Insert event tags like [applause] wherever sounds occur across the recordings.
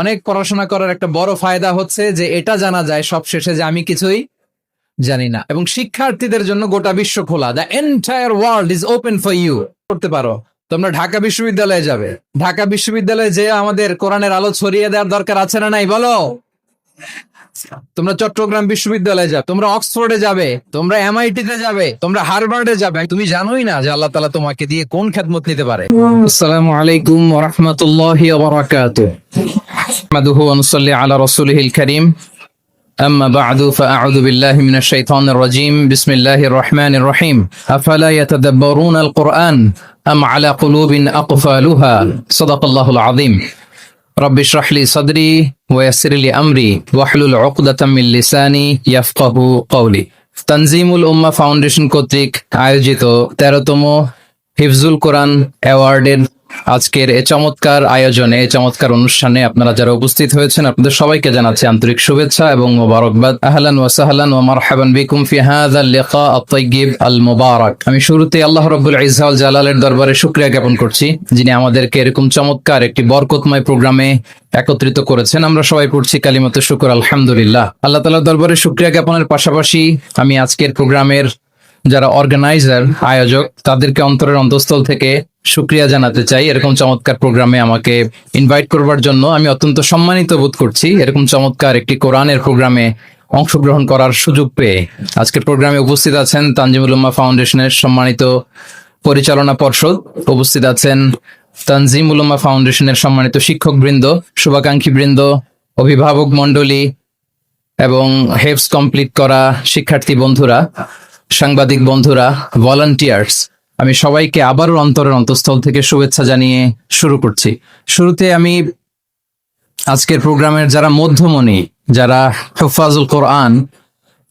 অনেক পড়াশোনা করার একটা বড় ফায়দা হচ্ছে যে এটা জানা যায় সব শেষে যে আমি কিছুই জানি না। এবং শিক্ষার্থীদের জন্য গোটা বিশ্ব খোলা। The entire world is open for you করতে পারো। তোমরা ঢাকা বিশ্ববিদ্যালয়ে যাবে। ঢাকা বিশ্ববিদ্যালয়ে যে আমাদের কোরআনের আলো ছড়িয়ে দেওয়ার দরকার আছে না নাই? বলো। তোমরা চট্টগ্রাম বিশ্ববিদ্যালয়ে যাবে তোমরা অক্সফোর্ডে যাবে তোমরা এমআইটি তে যাবে তোমরা হার্ভার্ডে যাবে তুমি জানোই না যে আল্লাহ তালা তোমাকে দিয়ে কোন খেদমত নিতে পারে আসসালামু আলাইকুম ওয়া রাহমাতুল্লাহি ওয়া বারাকাতুহু নাহমাদুহু ওয়া নুসাল্লি আলা রাসূলিহিল কারীম أما بعد فأعوذ بالله من الشيطان الرجيم بسم الله الرحمن الرحيم أفلا يتدبرون القرآن أم على قلوب أقفالها صدق الله العظيم رب اشرح لي صدري ويسر لي أمري واحلل عقدة من لساني يفقه قولي তানজিমুল উম্মা ফাউন্ডেশন কর্তৃক আয়োজিত তেরোতম হিফজুল কোরআন অ্যাওয়ার্ডের আজকের এ চমৎকার আয়োজনে, এ চমৎকার অনুষ্ঠানে আপনারা যারা উপস্থিত হয়েছেন, আপনাদের সবাইকে জানাচ্ছি আন্তরিক শুভেচ্ছা এবং মোবারকবাদ। আহলান ওয়া সাহলান ওয়া মারহাবান বিকুম ফি হাযাল লিকা আত-তাইয়্যিব আল মুবারাক আমি শুরুতে আল্লাহ রাব্বুল ইজ্জা জালালের দরবারে শুকরিয়া জ্ঞাপন করছি, যিনি আমাদেরকে এরকম চমৎকার একটি বরকতময় প্রোগ্রামে একত্রিত করেছেন। আমরা সবাই পড়ছি কালিমাতে শুকর, আলহামদুলিল্লাহ। আল্লাহ তাআলার দরবারে শুকরিয়া জ্ঞাপনের পাশাপাশি আমি আজকের প্রোগ্রামের যারা অর্গানাইজার আয়োজক, তাদেরকে অন্তরের অন্তঃস্থল থেকে শুক্রিয়া জানাতে চাই। এরকম চমৎকার প্রোগ্রামে আমাকে ইনভাইট করবার জন্য আমি অত্যন্ত সম্মানিত বোধ করছি। এরকম চমৎকার একটি কোরআনের প্রোগ্রামে অংশগ্রহণ করার সুযোগ পেয়ে আজকের প্রোগ্রামে উপস্থিত আছেন তানজিমুল উম্মা ফাউন্ডেশনের সম্মানিত পরিচালনা পর্ষদ। উপস্থিত আছেন তানজিমুল উম্মা ফাউন্ডেশনের সম্মানিত শিক্ষক বৃন্দ শুভাকাঙ্ক্ষী বৃন্দ অভিভাবক মণ্ডলী এবং হেফস কমপ্লিট করা শিক্ষার্থী বন্ধুরা। সাংবাদিক বন্ধুরা ভলান্টিয়ার্স আমি সবাইকে আবারও অন্তরের অন্তঃস্থল থেকে শুভেচ্ছা জানিয়ে শুরু করছি। শুরুতে আমি আজকের প্রোগ্রামের যারা মধ্যমণি, যারা হুফাজুল কোরআন,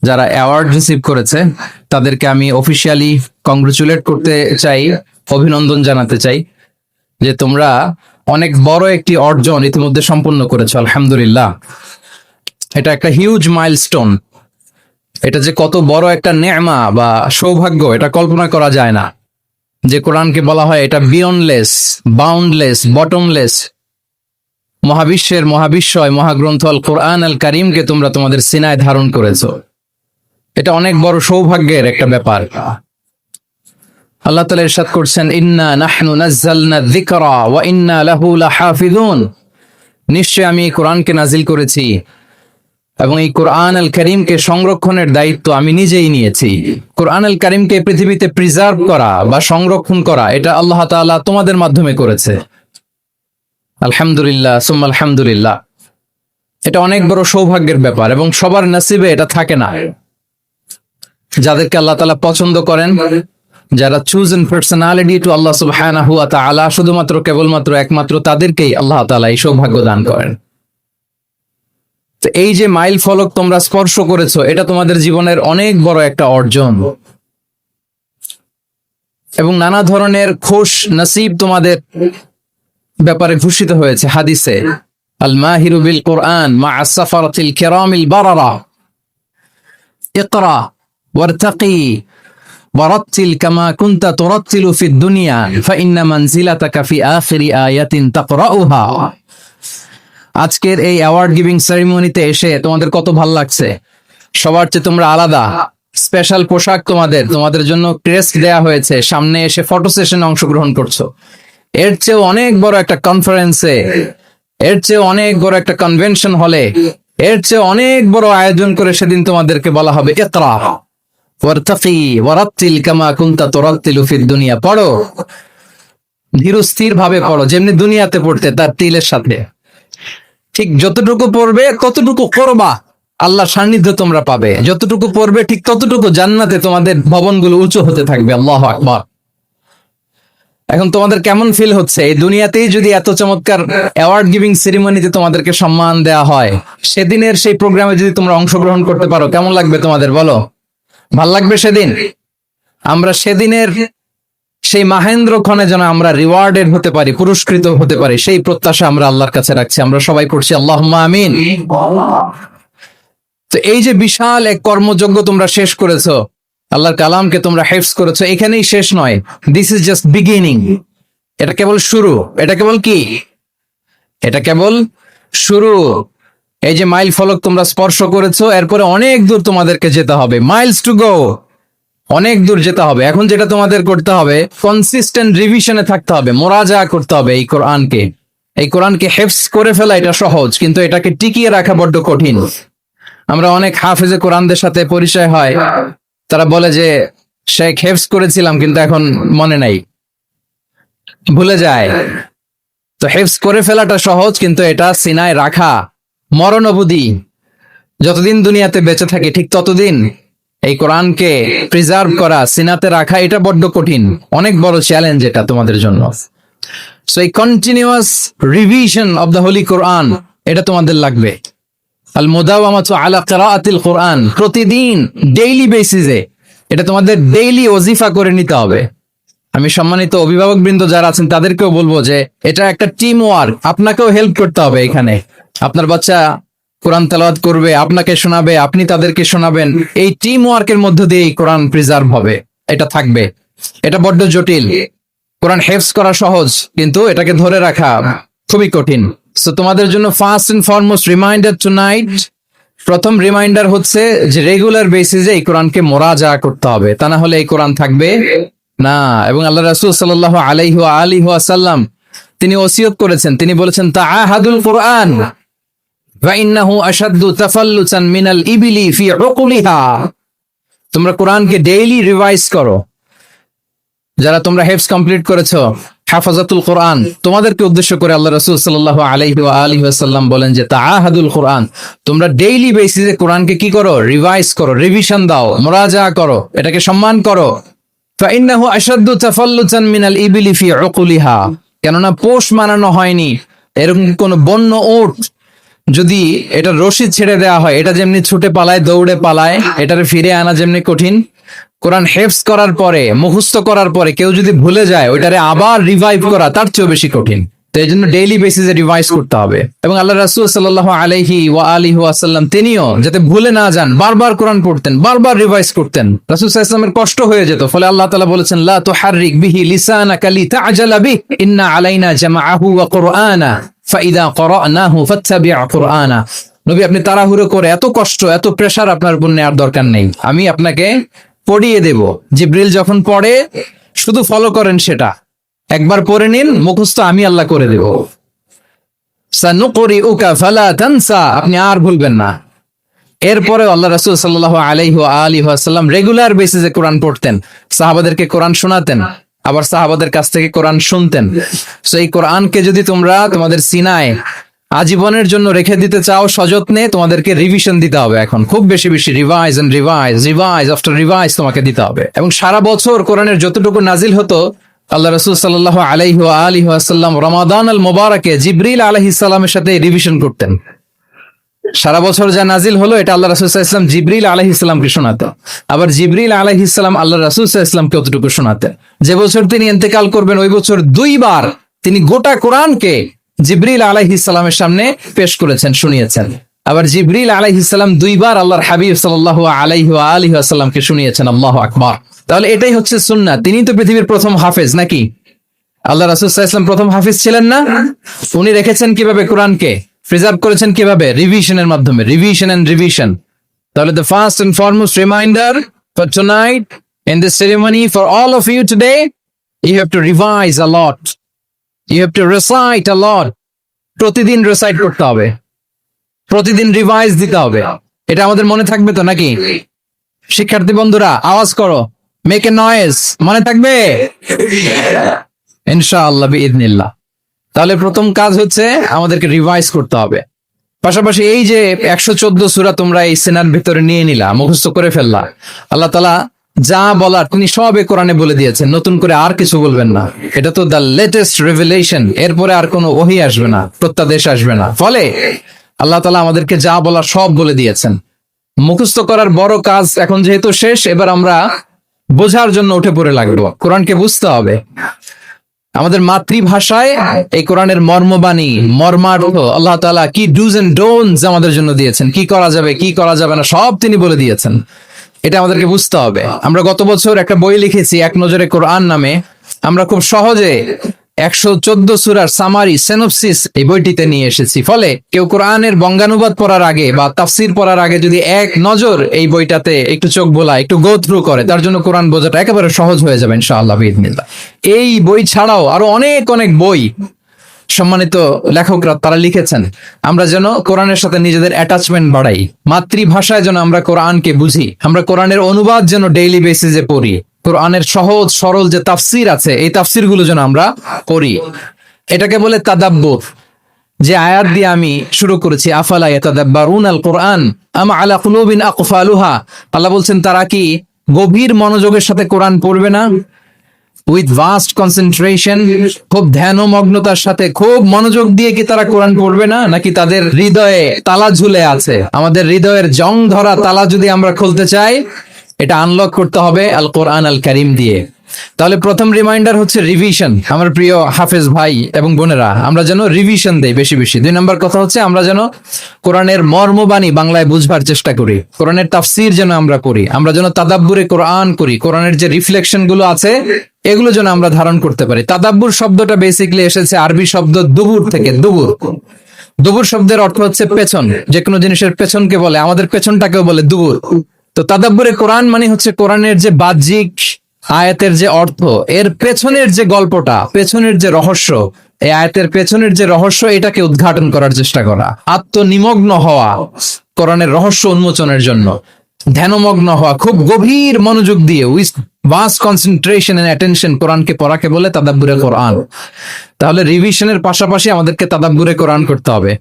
যারা অ্যাওয়ার্ড রিসিভ করেছে, তাদেরকে আমি অফিসিয়ালি কংগ্রেচুলেট করতে চাই, অভিনন্দন জানাতে চাই যে তোমরা অনেক বড় একটি অর্জন ইতিমধ্যে সম্পন্ন করেছ, আলহামদুলিল্লাহ। এটা একটা হিউজ মাইলস্টোন এটা যে কত বড় একটা নেমা বা সৌভাগ্য, এটা কল্পনা করা যায় না। যে কোরআনকে বলা হয় এটা বিয়নলেস বাউন্ডলেস বটমলেস মহাবিশ্বের মহাবিশ্বয় মহাগ্রন্থ আল কোরআন আল কারিমকে তোমরা তোমাদের সিনায় ধারণ করেছ। এটা অনেক বড় সৌভাগ্যের একটা ব্যাপার। আল্লাহ তালা ইরশাদ করছেন, ইন্না নাহনু নাজ্জালনা যিকরা ওয়া ইন্না লাহু লাহাফিজুন নিশ্চয় আমি কোরআনকে নাজিল করেছি। এবং এই কোরআন আল করিমকে সংরক্ষণের দায়িত্ব আমি নিজেই নিয়েছি। কোরআন আল করিমকে পৃথিবীতে প্রিজার্ভ করা বা সংরক্ষণ করা, এটা আল্লাহ তাআলা তোমাদের মাধ্যমে করেছে। আলহামদুলিল্লাহ, সুম্মা আলহামদুলিল্লাহ। এটা অনেক বড় সৌভাগ্যের ব্যাপার এবং সবার নসিবে এটা থাকে না। যাদেরকে আল্লাহ তাআলা পছন্দ করেন, যারা choose an personality to Allah তাআলা, শুধুমাত্র কেবলমাত্র একমাত্র তাদেরকেই আল্লাহ তাআলা এই সৌভাগ্য দান করেন। তো এই যে মাইল ফলক তোমরা স্পর্শ করেছো এটা তোমাদের জীবনের অনেক বড় একটা অর্জন এবং নানা ধরনের খুশ নসিব তোমাদের ব্যাপারে ঘোষিত হয়েছে হাদিসে আল মাহিরু বিল কোরআন মা আসাফারাতিল কিরামিল বারারা ইকরা ওয়ারতাকি ورتل كما كنت ترتل في الدنيا فإن منزلتك في آخر آية تقرأها আজকের এই অ্যাওয়ার্ড গিভিং সেরিমনিতে এসে তোমাদের কত ভালো লাগছে? সবার চেয়ে তোমরা আলাদা। স্পেশাল পোশাক তোমাদের তোমাদের জন্য ক্রেস্ট দেয়া হয়েছে। সামনে এসে ফটো সেশনে অংশগ্রহণ করছ। এর চেয়েও অনেক বড় একটা কনফারেন্সে এর চেয়ে অনেক বড় একটা কনভেনশন হলে এর চেয়ে অনেক বড় আয়োজন করে সেদিন তোমাদেরকে বলা হবে ইকরা ওয়ারতাকি, ওয়ারাত্তিল কামা কুনতা তুরাত্তিলু দুনিয়া। পড়ো। ধীর স্থির ভাবে পড়ো। যেমনি দুনিয়াতে পড়তে, তার তিলের সাথে। ঠিক যতটুকু পড়বে, ততটুকু করবা। আল্লাহ সান্নিধ্য তোমরা পাবে। যতটুকু পড়বে, ঠিক ততটুকু জান্নাতে তোমাদের ভবনগুলো উঁচু হতে থাকবে। আল্লাহ আকবার। এখন তোমাদের কেমন ফিল হচ্ছে? এই দুনিয়াতেই যদি এত চমৎকার অ্যাওয়ার্ড গিভিং সেরিমনিতে তোমাদেরকে সম্মান দেয়া হয়, সেদিনের সেই প্রোগ্রামে যদি তোমরা অংশগ্রহণ করতে পারো, কেমন লাগবে তোমাদের? বলো। ভালো লাগবে সেদিন? আমরা সেদিনের সেই মাহেন্দ্র ক্ষণে যেন আমরা রিওয়ার্ডেড হতে পারি, পুরস্কৃত হতে পারি, সেই প্রত্যাশা আমরা আল্লাহর কাছে রাখছি। আমরা সবাই পড়ছি আল্লাহ আমিন। তো এই যে বিশাল এক কর্মযজ্ঞ তোমরা শেষ করেছ, আল্লাহর কালামকে তোমরা হেফস করেছ, এখানেই শেষ নয়। দিস ইজ জাস্ট বিগিনিং এটা কেবল শুরু। এটা কেবল কি? এটা কেবল শুরু। এই যে মাইল ফলক তোমরা স্পর্শ করেছ, এরপরে অনেক দূর তোমাদেরকে যেতে হবে। মাইলস টু গো অনেক দূর যেতে হবে। এখন যেটা তোমাদের করতে হবে কনসিস্টেন্ট রিভিশনে থাকতে হবে মোরাজা করতে হবে এই কোরআনকে। এই কোরআনকে হেফস করে ফেলা এটা সহজ, কিন্তু এটাকে টিকিয়ে রাখা বড্ড কঠিন। আমরা অনেক হাফেজে কোরআনদের সাথে পরিচয় হয়। তারা বলে যে, শেখ হেফস করেছিলাম, কিন্তু এখন মনে নাই। ভুলে যায়। তো হেফস করে ফেলাটা সহজ, কিন্তু এটা সিনায় রাখা মরণ অবধি যতদিন দুনিয়াতে বেঁচে থাকে, ঠিক ততদিন এই কোরআনকে প্রিজার্ভ করা, সিনাতে রাখা, এটা বড্ড কঠিন। অনেক বড় চ্যালেঞ্জ এটা তোমাদের জন্য। সো এই continuous revision of the holy Quran এটা তোমাদের লাগবে। আল মুদাওয়ামাতু আলা কিরাআতিল কোরআন প্রতিদিন ডেইলি বেসিসে এটা তোমাদের ডেইলি ওজিফা করে নিতে হবে। আমি সম্মানিত অভিভাবক বৃন্দ যারা আছেন, তাদেরকেও বলব যে, এটা একটা টিম ওয়ার্ক আপনাকেও হেল্প করতে হবে এখানে। আপনার বাচ্চা কোরআন তেলাওয়াত করবে, আপনাকে শোনাবে, আপনি তাদেরকে শোনাবেন। এই টিম ওয়ার্কের মধ্য দিয়ে কোরআন প্রিজার্ভ হবে। এটা থাকবে। এটা বড্ড জটিল। কোরআন হেফস করা সহজ, কিন্তু এটাকে ধরে রাখা খুবই কঠিন। সো তোমাদের জন্য first and foremost reminder tonight প্রথম রিমাইন্ডার হচ্ছে যে রেগুলার বেসিসে এই কোরআনকে মোরাজা করতে হবে। তা না হলে এই কোরআন থাকবে না। এবং আল্লাহ রাসূল সাল্লাল্লাহু আলাইহি ওয়া আলিহি তিনি ওসিয়ত করেছেন। তিনি বলেছেন তা আহাদুল কোরআন। তোমরা কোরআনকে ডেইলি রিভাইজ করো। যারা তোমরা হেফস কমপ্লিট করেছ, হাফাজাতুল কোরআন, তোমাদেরকে উদ্দেশ্য করে আল্লাহ রসুল সাল্লাহ আলহি বলেন যে কোরআন, তোমরা ডেইলি বেসিসে কোরআনকে কি করো? রিভাইজ করো রিভিশন দাও মোরাজা করো, এটাকে সম্মান করো। মিনাল ইবিলি ফি কেননা পোষ মানানো হয়নি। এরকম কোন বন্য ওট যদি এটা রশি ছেড়ে দেওয়া হয়, এটা যেমনি ছুটে পালায়, দৌড়ে পালায়, এটারে ফিরে আনা যেমনি কঠিন। কোরআন হেফস করার পরে, মুখস্থ করার পরে কেউ যদি ভুলে যায়, ওইটারে আবার রিভাইভ করা তার চেয়েও বেশি কঠিন। তো এই জন্য ডেইলি বেসিসে রিভাইজ করতে হবে। এবং আল্লাহ রাসূল সাল্লাল্লাহু আলাইহি ওয়া আলিহি ওয়াসাল্লাম, তিনিও যাতে ভুলে না যান, বারবার কোরআন পড়তেন, বারবার রিভাইজ করতেন। রাসূল ওয়াসাল্লামের কষ্ট হয়ে যেত। ফলে আল্লাহ তাআলা বলেছেন, লা তুহাররিক বিহি লিসানাকা লিতা'জালা বিহি, ইন্না আলাইনা জামাআহু ওয়া কুরআনা ফাইদা ফাত্তাবি' কুরআনা। নবী, আপনি তাড়াহুড়ো করে এত কষ্ট, এত প্রেসার আপনার উপর নেওয়ার দরকার নেই। আমি আপনাকে পড়িয়ে দেব। জিব্রিল যখন পড়ে, শুধু ফলো করেন সেটা। একবার পড়ে নিন, মুখস্থ আমি আল্লাহ করে দেব। সানুকরি উকা ফালা তানসা। আপনি আর ভুলবেন না। এরপরে আল্লাহ রাসূল সাল্লাল্লাহু আলাইহি ওয়া আলিহি ওয়াসাল্লাম রেগুলার বেসিসে কোরআন পড়তেন। সাহাবাদেরকে কোরআন শোনাতেন। আবার সাহাবাদের কাছ থেকে কোরআন শুনতেন। সো এই কোরআনকে যদি তোমরা তোমাদের সিনায় আজীবনের জন্য রেখে দিতে চাও সযত্নে, তোমাদেরকে রিভিশন দিতে হবে এখন। খুব বেশি বেশি revise and revise revise after revise তোমাকে দিতে হবে। এবং সারা বছর কোরআনের যতটুকু নাজিল হতো, আল্লাহ রসুল সাল্লাহ আলাইহি আলিহি আসাল্লাম রমাদান আল মোবারকে জিব্রিল আলহি সাল্লামের সাথে রিভিশন করতেন। সারা বছর যা নাজিল হলো, এটা আল্লাহ রাসুল ইসলাম জিব্রিল আলহ ইসলামকে শোনাতেন আবার জিব্রিল আলহ ইসলাম আল্লাহ রাসুল ইসলামকে অতটুকু শোনাতেন যে বছর তিনি ইন্তেকাল করবেন, ওই বছর দুইবার তিনি গোটা কোরআনকে জিব্রিল আলহ ইসলামের সামনে পেশ করেছেন, শুনিয়েছেন। আবার জিবরিল আলহ ইসলাম দুইবার আল্লাহর হাবিব সাল্লাহ আলাইহি আলহি আসাল্লামকে শুনিয়েছেন, আল্লাহ আকবর। তাহলে এটাই হচ্ছে সুন্না তিনি তো পৃথিবীর প্রথম হাফেজ নাকি? আল্লাহ রাসুল ইসলাম প্রথম হাফিজ ছিলেন না? উনি রেখেছেন কীভাবে কোরআনকে? প্রিজার্ভ করেছেন কীভাবে? রিভিশনের মাধ্যমে রিভিশন এন্ড রিভিশন তাহলে the first and foremost reminder for tonight in this ceremony for all of you today you have to revise a lot you have to recite a lot প্রতিদিন recite করতে হবে। প্রতিদিন revise দিতে হবে। এটা আমাদের মনে থাকবে তো নাকি? শিক্ষার্থী বন্ধুরা আওয়াজ করো। মেক এ নয়েজ মনে থাকবে? [laughs] ইনশাআল্লাহ বিইদনিল্লাহ। তাহলে প্রথম কাজ হচ্ছে আমাদেরকে রিভাইজ করতে হবে। পাশাপাশি এই যে একশো চোদ্দ সুরা তোমরা এই সেনার ভিতরে নিয়ে নিলা, মুখস্থ করে ফেললা, আল্লাহ তালা যা বলার তিনি সবে কোরআনে বলে দিয়েছেন, নতুন করে আর কিছু বলবেন না। এটা তো দ্য লেটেস্ট রেভেলেশন এরপরে আর কোনো ওহি আসবে না, প্রত্যাদেশ আসবে না। ফলে আল্লাহ তালা আমাদেরকে যা বলার সব বলে দিয়েছেন। মুখস্থ করার বড় কাজ এখন যেহেতু শেষ, এবার আমরা বোঝার জন্য উঠে পড়ে লাগবো। কোরআনকে বুঝতে হবে। আমাদের মাতৃভাষায় এই কোরআনের মর্মবাণী মর্মার্থ আল্লাহ তালা কি ডুজ এন্ড ডোনস আমাদের জন্য দিয়েছেন? কি করা যাবে, কি করা যাবে না, সব তিনি বলে দিয়েছেন। এটা আমাদেরকে বুঝতে হবে। আমরা গত বছর একটা বই লিখেছি, এক নজরে কোরআন নামে। আমরা খুব সহজে একশো চোদ্দ সুরার সামারি সেনোপসিস এই বইটিতে নিয়ে এসেছি। ফলে কেউ কোরআনের বঙ্গানুবাদ পড়ার আগে বা তাফসির পড়ার আগে যদি এক নজর এই বইটাতে একটু চোখ বোলা একটু গো থ্রু করে, তার জন্য কোরআন বোঝাটা একেবারে সহজ হয়ে যাবে ইনশাআল্লাহ বিদিনিল্লাহ এই বই ছাড়াও আরও অনেক অনেক বই সম্মানিত লেখকরা তারা লিখেছেন। আমরা যেন কোরআনের সাথে নিজেদের অ্যাটাচমেন্ট বাড়াই। মাতৃভাষায় যেন আমরা কোরআনকে বুঝি। আমরা কোরআনের অনুবাদ যেন ডেইলি বেসিসে পড়ি। কোরআনের সহজ, সরল যে তাফসির আছে, এই তাফসিরগুলো যেন আমরা পড়ি। এটাকে বলে তাদাব্বুর। যে আয়াত দিয়ে আমি শুরু করেছি, আফালা বলছেন, তারা কি গভীর মনোযোগের সাথে কোরআন পড়বে না? উইথ ভাস্ট কনসেন্ট্রেশন খুব ধ্যানমগ্নতার সাথে, খুব মনোযোগ দিয়ে কি তারা কোরআন পড়বে না? নাকি তাদের হৃদয়ে তালা ঝুলে আছে? আমাদের হৃদয়ের জং ধরা তালা যদি আমরা খুলতে চাই এটা আনলক করতে হবে আল কোরআন আল কারিম দিয়ে। তাহলে প্রথম রিমাইন্ডার হচ্ছে রিভিশন আমার প্রিয় হাফেজ ভাই এবং বোনেরা, আমরা যেন রিভিশন দেই বেশি বেশি। দুই নম্বর কথা হচ্ছে, আমরা যেন কোরআনের মর্মবাণী বাংলায় বুঝবার চেষ্টা করি। কোরআনের তাফসির যেন আমরা করি, আমরা যেন তাদাব্বুরে কোরআন করি, কোরআনের যে রিফ্লেকশনগুলো আছে, এগুলো যেন আমরা ধারণ করতে পারি। তাদাব্বুর শব্দটা বেসিকলি এসেছে আরবি শব্দ দুবুর থেকে, দুবুর। দুবুর শব্দের অর্থ হচ্ছে পেছন যে কোনো জিনিসের পেছনকে বলে, আমাদের পেছনটাকেও বলে দুবুর। তো তাদাব্বুরে কোরআন মানে হচ্ছে কোরআনের যে বাহ্যিক আয়াতের যে অর্থ, এর পেছনের যে গল্পটা, পেছনের যে রহস্য, এই আয়াতের পেছনের যে রহস্য, এটাকে উদ্ঘাটন করার চেষ্টা করা। আত্মনিমগ্ন হওয়া কোরআনের রহস্য উন্মোচনের জন্য। ধ্যানমগ্ন হওয়া, খুব গভীর মনোযোগ দিয়ে with vast concentration and attention কোরআনকে পড়াকে বলে তাদাব্বুরে কোরআন। তাহলে রিভিশনের পাশাপাশি আমাদেরকে তাদাব্বুরে কোরআন করতে হবে।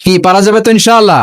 কি, পারা যাবে তো ইনশাআল্লাহ?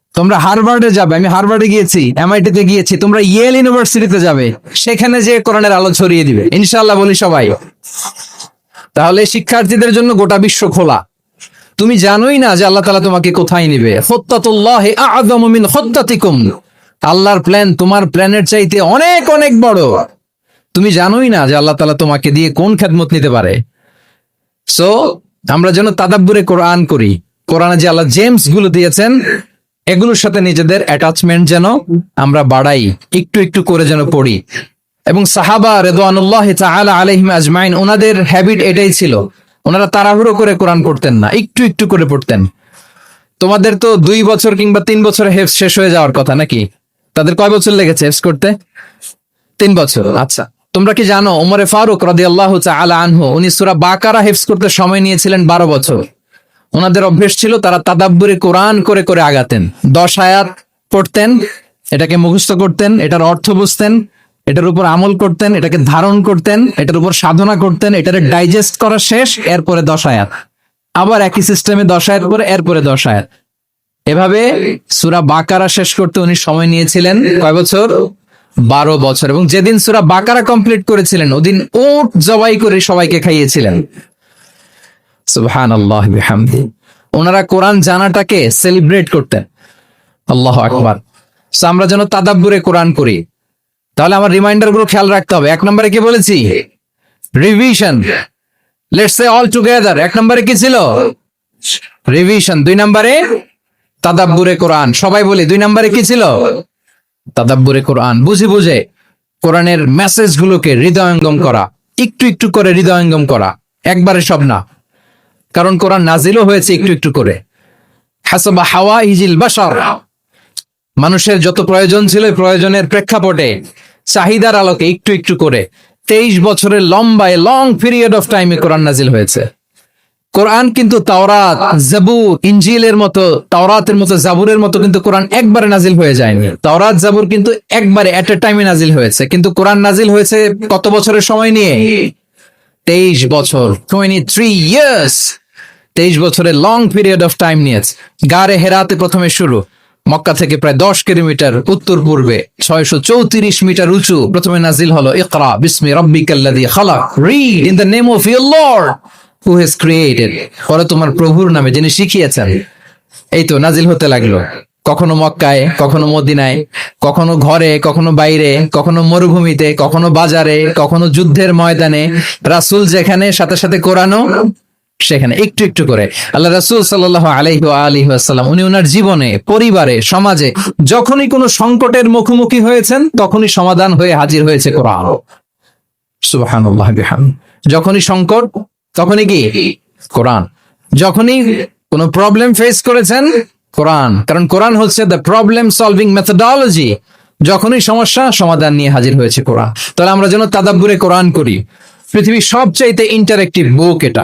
তোমরা হারভার্ডে যাবে, আমি হারভার্ডে গিয়েছি এমআইটি তে গিয়েছি, তোমরা ইয়েল ইউনিভার্সিটিতে যাবে, সেখানে যে কোরআনের আলো ছড়িয়ে দিবে ইনশাল্লাহ বলি সবাই। তাহলে শিক্ষার্থীদের জন্য গোটা বিশ্ব খোলা। তুমি জানোই না যে আল্লাহ তালা তোমাকে কোথায় নিবে। আল্লাহর প্ল্যান তোমার প্ল্যানের চাইতে অনেক অনেক বড়। তুমি জানোই না যে আল্লাহ তালা তোমাকে দিয়ে কোন খেদমত নিতে পারে। সো আমরা যেন তাদাব্বুরে কোরআন করি। কোরআনে যে আল্লাহ জেমসগুলো দিয়েছেন এগুলোর সাথে নিজেদের অ্যাটাচমেন্ট যেন আমরা বাড়াই, একটু একটু করে যেন পড়ি। এবং সাহাবা রেদওয়ানুল্লাহ তাআলা আলাইহিম আজমাইন, ওনাদের হ্যাবিট এটাই ছিল, ওনারা তাড়াহুড়ো করে কোরআন পড়তেন না, একটু একটু করে পড়তেন। তোমাদের তো দুই বছর কিংবা তিন বছরে হেফস শেষ হয়ে যাওয়ার কথা নাকি? তাদের কয় বছর লেগেছে হেফস করতে? তিন বছর আচ্ছা। তোমরা কি জানো ওমরে ফারুক রাদিয়াল্লাহু তাআলা আনহু, উনি সূরা বাকারা হেফস করতে সময় নিয়েছিলেন বারো বছর। ওনাদের অভ্যেস ছিল তারা তাদাব্বরে কোরআন করে করে আগাতেন। দশ আয়াত পড়তেন, এটাকে মুখস্থ করতেন, এটার অর্থ বুঝতেন, এটার উপর আমল করতেন, এটাকে ধারণ করতেন, এটার উপর সাধনা করতেন, এটারে ডাইজেস্ট করা শেষ, এরপরে দশ আয়াত। আবার একই সিস্টেমে দশ আয়াত পরে, এরপরে দশ আয়াত। এভাবে সুরা বাকারা শেষ করতে উনি সময় নিয়েছিলেন কয় বছর? বারো বছর। এবং যেদিন সুরা বাকারা কমপ্লিট করেছিলেন, ওদিন ওট জবাই করে সবাইকে খাইয়েছিলেন। সুবহান ওনারা কোরআন জানাটাকে সেলিব্রেট করতেন। আল্লাহ আকবার। আমরা যেন তাদাব্বুরে কোরআন করি। তাহলে আমার রিমাইন্ডারগুলো খেয়াল রাখতে হবে। এক নম্বরে কি বলেছি? Revision let's say all together এক নম্বরে কি ছিল? রিভিশন দুই নম্বরে তাদাব্বুরে কোরআন। সবাই বলি, দুই নম্বরে কি ছিল? তাদাব্বুরে কোরআন। বুঝে বুঝে কোরআনের মেসেজ গুলোকে হৃদয়ঙ্গম করা। একটু একটু করে হৃদয়ঙ্গম করা। একবারে সব না। কারণ কোরআন নাজিলও হয়েছে একটু একটু করে। হাসাবা হাওয়া ইজিল বাসার মানুষের যত প্রয়োজন ছিল প্রয়োজনের প্রেক্ষাপটে চাহিদার আলোকে একটু একটু করে তেইশ বছরের লম্বায় লং পিরিয়ড অফ টাইমে কোরআন নাজিল হয়েছে। কোরআন কিন্তু তাওরাত, জাবুর ইঞ্জিলের মতো, তাওরাতের মতো, জাবুরের মতো কিন্তু কোরআন একবারে নাজিল হয়ে যায়নি। তাওরাত, জাবুর কিন্তু একবারে এট এ টাইমে নাজিল হয়েছে। কিন্তু কোরআন নাজিল হয়েছে কত বছরের সময় নিয়ে? তেইশ বছর টোয়েন্টি থ্রি ইয়ার্স তেইশ বছরের লং পিরিয়ড অফ টাইম নিয়েছে। গারে হেরাতে প্রথমে শুরু। মক্কা থেকে প্রায় দশ কিলোমিটার উত্তর পূর্বে। ছয়শো চৌত্রিশ মিটার উঁচু। প্রথমে নাজিল হলো, ইকরা, বিসমি খালাক। Read in the name of lord who has created পরে তোমার প্রভুর নামে, যিনি শিখিয়েছেন। এই তো নাজিল হতে লাগল। কখনো মক্কায়, কখনো মদিনায়, কখনো ঘরে, কখনো বাইরে, কখনো মরুভূমিতে, কখনো বাজারে, কখনো যুদ্ধের ময়দানে। রাসূল যেখানে, সাথে সাথে কোরআনও সেখানে একটু একটু করে। আল্লাহ রাসূল সাল্লাল্লাহু আলাইহি ওয়া আলিহি উনি ওনার জীবনে, পরিবারে, সমাজে যখনই কোনো সংকটের মুখোমুখি হয়েছেন, তখনই সমাধান হয়ে হাজির হয়েছে কোরআন। বিহাম। যখনই সংকট, তখনই কি? কোরআন। যখনই কোনো প্রবলেম ফেস করেছেন, কোরআন। কারণ কোরআন হচ্ছে দ্য প্রবলেম সলভিং মেথোডোলজি যখনই সমস্যা, সমাধান নিয়ে হাজির হয়েছে কোরআন। তাহলে আমরা যেন তাদাব্বুরে কোরআন করি। পৃথিবীর সবচাইতে ইন্টারেক্টিভ বুক এটা।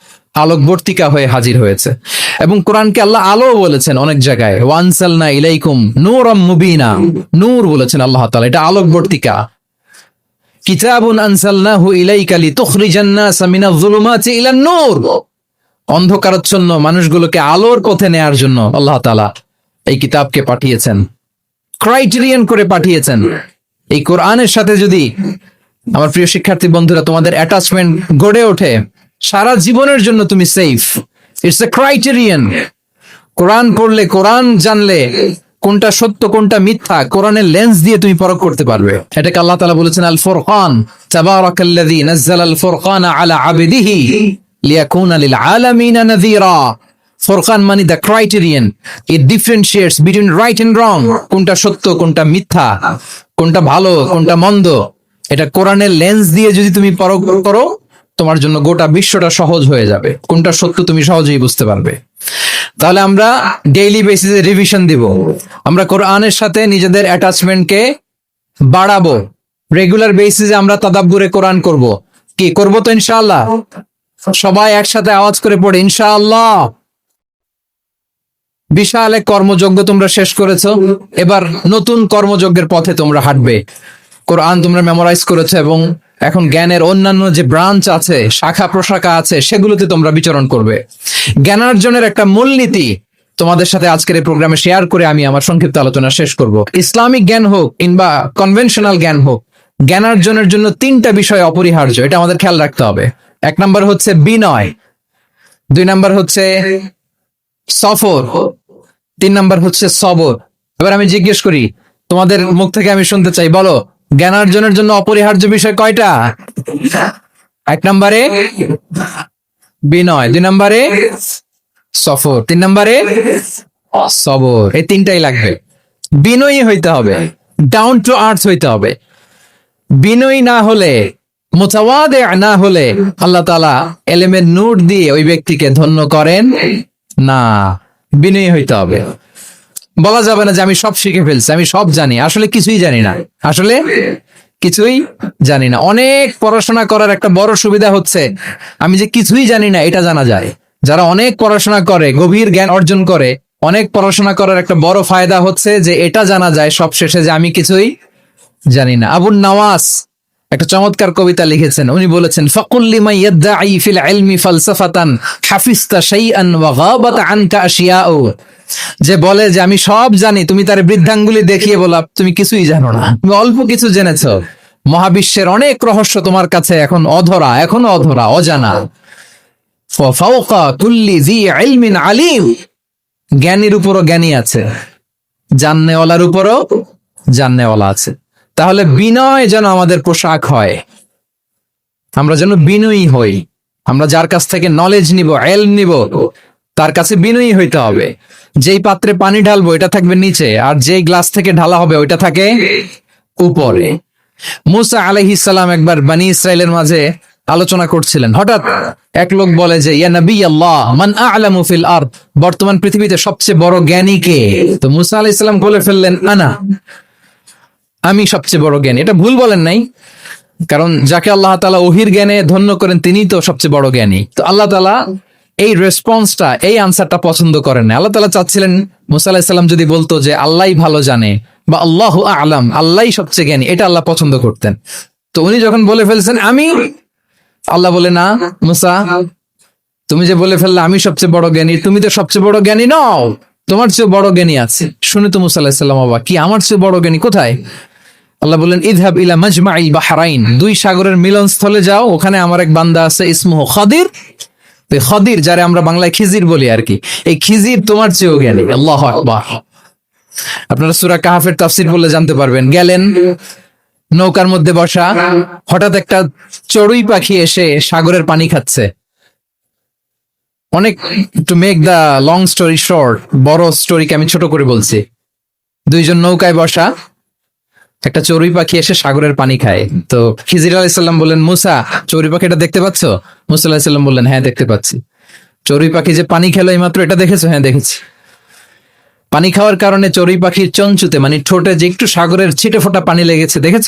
আলোকবর্তিকা হয়ে হাজির হয়েছে। এবং কোরআনকে আল্লাহ আলো বলেছেন অনেক জায়গায়, ওয়ানসালনা ইলাইকুম নূরাম মুবিনা। নূর বলেছেন আল্লাহ তাআলা, এটা আলোকবর্তিকা। কিতাবুন আনসালনাহু নূর। মানুষগুলোকে আলোর পথে নেয়ার জন্য আল্লাহ তাআলা এই কিতাবকে পাঠিয়েছেন। ক্রাইটেরিয়ান করে পাঠিয়েছেন। এই কোরআনের সাথে যদি আমার প্রিয় শিক্ষার্থী বন্ধুরা তোমাদের অ্যাটাচমেন্ট গড়ে ওঠে সারা জীবনের জন্য তুমি safe it's a criterion Quran পড়লে কোরআন জানলে কোনটা সত্য, কোনটা মিথ্যা, কোরআনের লেন্স দিয়ে তুমি পরখ করতে পারবে। এটাকে আল্লাহ তাআলা বলেছেন আল ফুরকান তাবারাকাল্লাযী আল আলা আবদিহি লিয়াকুনা লিল আলামিনা নাযীরা মানে the criterion it differentiates between right and wrong কোনটা সত্য, কোনটা মিথ্যা, কোনটা ভালো, কোনটা মন্দ। এটা কোরআনের লেন্স দিয়ে যদি তুমি পরখ করো তোমার জন্য গোটা বিশ্বটা সহজ হয়ে যাবে। কোনটা সত্য তুমি সহজেই বুঝতে পারবে। তাহলে আমরা ডেইলি বেসিসে রিভিশন দিব। আমরা কোরআনের সাথে নিজেদের অ্যাটাচমেন্টকে বাড়াবো। রেগুলার বেসিসে আমরা তাদাব্বুরে কোরআন করব। কি, করব তো ইনশাআল্লাহ? সবাই একসাথে আওয়াজ করে পড়ে, ইনশাআল্লাহ। বিশাল এক কর্মযজ্ঞ তোমরা শেষ করেছ। এবার নতুন কর্মযজ্ঞের পথে তোমরা হাঁটবে। কোরআন তোমরা মেমোরাইজ করেছ এবং এখন জ্ঞানের অন্যান্য যে ব্রাঞ্চ আছে, শাখা প্রশাখা আছে, সেগুলোতে তোমরা বিচরণ করবে। জ্ঞানার্জনের একটা মূলনীতি তোমাদের সাথে আজকের এই প্রোগ্রামে শেয়ার করে আমি আমার সংক্ষিপ্ত আলোচনা শেষ করব। ইসলামিক জ্ঞান হোক কিংবা কনভেনশনাল জ্ঞান হোক, জ্ঞানার্জনের জন্য তিনটা বিষয় অপরিহার্য, এটা আমাদের খেয়াল রাখতে হবে। এক নম্বর হচ্ছে বিনয়, দুই নম্বর হচ্ছে সফর, তিন নাম্বার হচ্ছে সবর। এবার আমি জিজ্ঞেস করি, তোমাদের মুখ থেকে আমি শুনতে চাই, বলো জ্ঞানার্জনের জন্য অপরিহার্য বিষয় কয়টা? এক নম্বরে বিনয়, দুই নম্বরে সফর, তিন নম্বরে সবর। এই তিনটাই লাগবে। বিনয়ী হইতে হবে ডাউন টু আর্থ হইতে হবে। বিনয়ী না হলে, মোতাওয়াদে না হলে আল্লাহ তালা এলেমের নূর দিয়ে ওই ব্যক্তিকে ধন্য করেন না। বিনয়ী হইতে হবে। বলা যাবে না যে আমি সব শিখে ফেলছি, আমি সব জানি, আসলে কিছুই জানি না। আসলে কিছুই জানি না। অনেক পড়াশোনা করার একটা বড় সুবিধা হচ্ছে, আমি যে কিছুই জানি না, এটা জানা যায়। যারা অনেক পড়াশোনা করে, গভীর জ্ঞান অর্জন করে, অনেক পড়াশোনা করার একটা বড় ফায়দা হচ্ছে যে এটা জানা যায় সব শেষে যে আমি কিছুই জানি না। আবুল নওয়াজ একটা চমৎকার কবিতা লিখেছেন। উনি বলেছেন যে বলে যে, আমি সব জানি, তুমি তার বৃদ্ধাঙ্গুলি দেখিয়ে বলা, তুমি কিছুই জানো না। তুমি অল্প কিছু জেনেছো। মহাবিশ্বের অনেক রহস্য তোমার কাছে এখন অধরা, এখনও অধরা, অজানা। আলিম। জ্ঞানীর উপরও জ্ঞানী আছে। জাননেওয়ালার উপরও জাননেওয়ালা আছে। তাহলে বিনয় যেন আমাদের পোশাক হয়। আমরা যেন বিনয়ী হই। আমরা যার কাছ থেকে নলেজ নিব এল নিব তার কাছে বিনয়ী হইতে হবে। যেই পাত্রে পানি ঢালবো এটা থাকবে নিচে আর যেই গ্লাস থেকে ঢালা হবে ওইটা থাকে উপরে। মুসা সালাম একবার বানি ইসরায়েলের মাঝে আলোচনা করছিলেন। হঠাৎ এক লোক বলে যে ইয়া নবী আল্লাহ মান আ'লামু ফিল আরদ? বর্তমান পৃথিবীতে সবচেয়ে বড় জ্ঞানী কে? তো মুসা আলাইহিস সালাম বলে ফেললেন আনা। আমি সবচেয়ে বড় জ্ঞানী। এটা ভুল বলেন নাই, কারণ যাকে আল্লাহ তালা ওহির জ্ঞানে ধন্য করেন, তিনিই তো সবচেয়ে বড় জ্ঞানী। তো আল্লাহ তালা এই রেসপন্সটা এই আনসারটা পছন্দ করেন না আল্লাহ তালা চাচ্ছিলেন, মুসা যদি বলতো যে, আল্লাহই ভালো জানে বা আল্লাহ আলাম, আল্লাহই সবচেয়ে জ্ঞানী এটা আল্লাহ পছন্দ করতেন। তো উনি যখন বলে ফেলছেন, আমি? আল্লাহ বলে, না, মুসা, তুমি যে বলে ফেললে, আমি সবচেয়ে বড় জ্ঞানী, তুমি তো সবচেয়ে বড় জ্ঞানী নও, তোমার চেয়ে বড় জ্ঞানী আছে। শুনে তো মুসা বাবা কি, আমার চেয়ে বড় জ্ঞানী কোথায়? আল্লাহ বললেন ইদহাব ইলা মাজমাইল বাহরাইন। দুই সাগরের মিলনস্থলে যাও, ওখানে আমার এক বান্দা আছে, ইসমুহ খাদির। এই যারে আমরা বাংলায় খিজির বলি আর কি। এই খিজির তোমার চেয়েও জ্ঞানী। আল্লাহ আকবার। আপনারা সূরা কাহাফের তাফসীর বলে জানতে পারবেন। গেলেন নৌকার মধ্যে বসা, হঠাৎ একটা চড়ুই পাখি এসে সাগরের পানি খাচ্ছে। অনেক to make the long story short বড় স্টোরিকে আমি ছোট করে বলছি। দুইজন নৌকায় বসা একটা চড়ুই পাখি এসে সাগরের পানি খায়। তো খিজির আলাইসাল্লাম বললেন মুসা চড়ুই পাখিটা দেখতে পাচ্ছ? মুসা আলাহিসাল্লাম বললেন হ্যাঁ দেখতে পাচ্ছি। চড়ুই পাখি যে পানি খেলো এইমাত্র এটা দেখেছ? হ্যাঁ দেখেছি। পানি খাওয়ার কারণে চড়ুই পাখির চঞ্চুতে মানে ঠোঁটে যে একটু সাগরের ছিটে ফোটা পানি লেগেছে দেখেছ?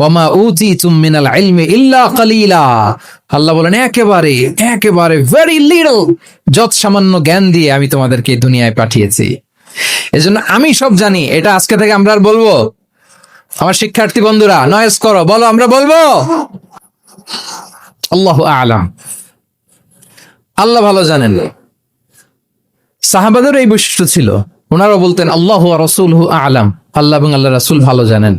ওয়ামা উতিতুম মিনাল ইলমি ইল্লা কালিলা। আল্লাহ বলেন, একেবারে একেবারে ভেরি লিটল যত সামান্য জ্ঞান দিয়ে আমি তোমাদেরকে দুনিয়ায় পাঠিয়েছি। এজন্য আমি সব জানি, এটা আজকে থেকে আমরা আর বলব। আমার শিক্ষার্থী বন্ধুরা নয়েস করো, বলো, আমরা বলব? আল্লাহ আলাম। আল্লাহ ভালো জানেন। সাহাবাদের এই বৈশিষ্ট্য ছিল। ওনারা বলতেন, আল্লাহ রসুল আলাম। আল্লাহ এবং আল্লাহ রাসুল ভালো জানেন।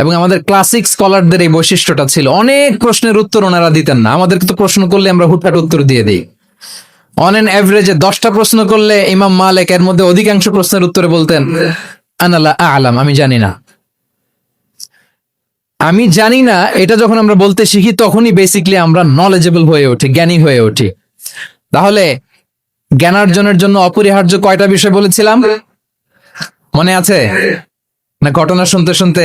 এবং আমাদের ক্লাসিক স্কলারদের এই বৈশিষ্ট্যটা ছিল, অনেক প্রশ্নের উত্তর ওনারা দিতেন না। আমাদেরকে তো প্রশ্ন করলে আমরা হুটহাট উত্তর দিয়ে দিই। অন এন অ্যাভারেজে দশটা প্রশ্ন করলে ইমাম মালিক এর মধ্যে অধিকাংশ প্রশ্নের উত্তরে বলতেন আনালা আলাম, আমি জানি না। আমি জানি না, এটা যখন আমরা বলতে শিখি তখনই বেসিকলি আমরা নলেজেবল হয়ে উঠি, জ্ঞানী হয়ে উঠি। তাহলে জ্ঞানার্জনের জন্য অপরিহার্য কয়টা বিষয় বলেছিলাম? মনে আছে? না ঘটনা শুনতে শুনতে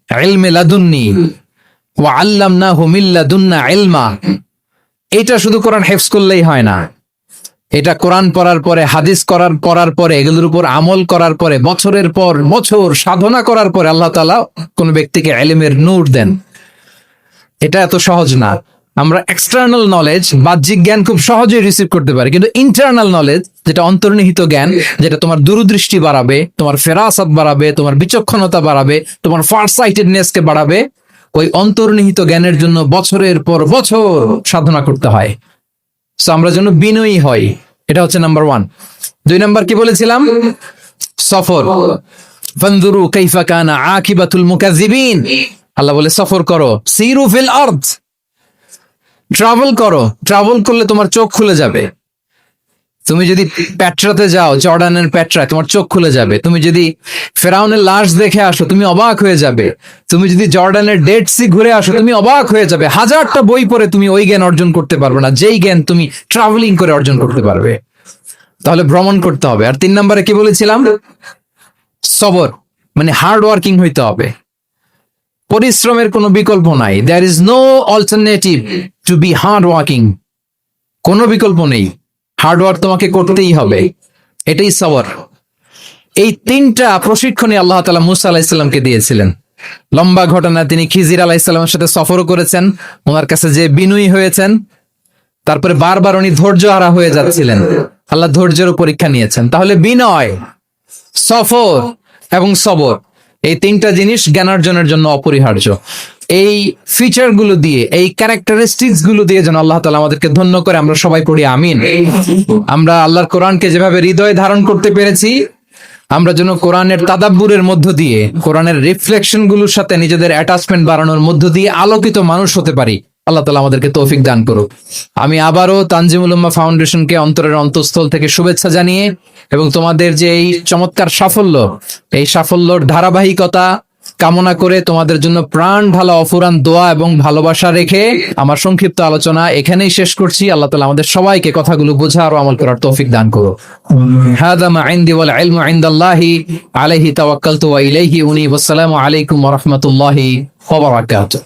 ইলমে লাদুন্নি ও আল্লামনাহু না লাদুন্না এলমা এটা শুধু কোরআন হেফস করলেই হয় না। এটা কোরআন পড়ার পরে হাদিস করার পড়ার পরে এগুলোর উপর আমল করার পরে বছরের পর বছর সাধনা করার পরে আল্লাহ তালা কোন ব্যক্তিকে এলিমের নূর দেন। এটা এত সহজ না। আমরা এক্সটার্নাল নলেজ বাহ্যিক জ্ঞান খুব সহজেই রিসিভ করতে পারি। কিন্তু ইন্টারনাল নলেজ যেটা অন্তর্নিহিত জ্ঞান, যেটা তোমার দূরদৃষ্টি বাড়াবে, তোমার ফেরাসত বাড়াবে, তোমার বিচক্ষণতা বাড়াবে, তোমার ফার সাইটেডনেসকে বাড়াবে, ওই অন্তর্নিহিত জ্ঞানের জন্য বছরের পর বছর সাধনা করতে হয়। সো আমরা যেন বিনয়ী হই। এটা হচ্ছে নাম্বার ওয়ান দুই নাম্বার কি বলেছিলাম? সফর। ফানজুরু কাইফা কানা আকিবাতুল মুকাজ্জিবিন আল্লাহ বলে, সফর করো। সিরু ফিল আরদ। ট্রাভেল করো। ট্রাভেল করলে তোমার চোখ খুলে যাবে। তুমি যদি প্যাট্রাতে যাও জর্ডানের প্যাট্রা তোমার চোখ খুলে যাবে। তুমি যদি ফেরাউনের লাশ দেখে আসো, তুমি অবাক হয়ে যাবে। তুমি যদি জর্ডানের ডেড সি ঘুরে আসো, তুমি অবাক হয়ে যাবে। হাজারটা বই পড়ে তুমি ওই জ্ঞান অর্জন করতে পারবে না। যেই জ্ঞান তুমি ট্রাভেলিং করে অর্জন করতে পারবে। তাহলে ভ্রমণ করতে হবে। আর তিন নম্বরে কি বলেছিলাম? সবর মানে হার্ড ওয়ার্কিং হইতে হবে। পরিশ্রমের কোনো বিকল্প নাই। There is no alternative to be hard working কোনো বিকল্প নেই। হার্ড ওয়ার্ক তোমাকে করতেই হবে। এটাই সবর এই তিনটা প্রশিক্ষণই আল্লাহ তালা মুসা আলাহিসাল্লামকে দিয়েছিলেন। লম্বা ঘটনা, তিনি খিজির আলাহিসাল্লামের সাথে সফরও করেছেন, ওনার কাছে যে বিনয়ী হয়েছেন, তারপরে বারবার উনি ধৈর্য হারা হয়ে যাচ্ছিলেন। আল্লাহ ধৈর্যেরও পরীক্ষা নিয়েছেন। তাহলে বিনয়, সফর এবং সবর, এই তিনটা জিনিস জ্ঞানার্জনের জন্য অপরিহার্য। এই ফিচারগুলো দিয়ে, এই ক্যারেক্টারিস্টিক্সগুলো দিয়ে যেন আল্লাহ তালা আমাদেরকে ধন্য করে, আমরা সবাই পড়ি, আমিন। আমরা আল্লাহর কোরআনকে যেভাবে হৃদয়ে ধারণ করতে পেরেছি, আমরা যেন কোরআনের তাদাব্বুরের মধ্য দিয়ে, কোরআনের রিফ্লেকশনগুলোর সাথে নিজেদের অ্যাটাচমেন্ট বাড়ানোর মধ্য দিয়ে আলোকিত মানুষ হতে পারি। আল্লাহ তালা আমাদেরকে তৌফিক দান করুক। আমি আবারও তানজিমুল উম্মা ফাউন্ডেশনকে অন্তরের অন্তঃস্থল থেকে শুভেচ্ছা জানিয়ে, এবং তোমাদের যে এই চমৎকার সাফল্য, এই সাফল্যর ধারাবাহিকতা কামনা করে তোমাদের জন্য প্রাণ ঢালা অফুরান দোয়া এবং ভালোবাসা রেখে আমার সংক্ষিপ্ত আলোচনা এখানেই শেষ করছি আল্লাহ তালা আমাদের সবাইকে কথাগুলো বোঝা আর আমল করার তৌফিক দান করো هذا ما عندي والعلم عند الله عليه توكلت وإليه أنيب والسلام عليكم ورحمة الله وبركاته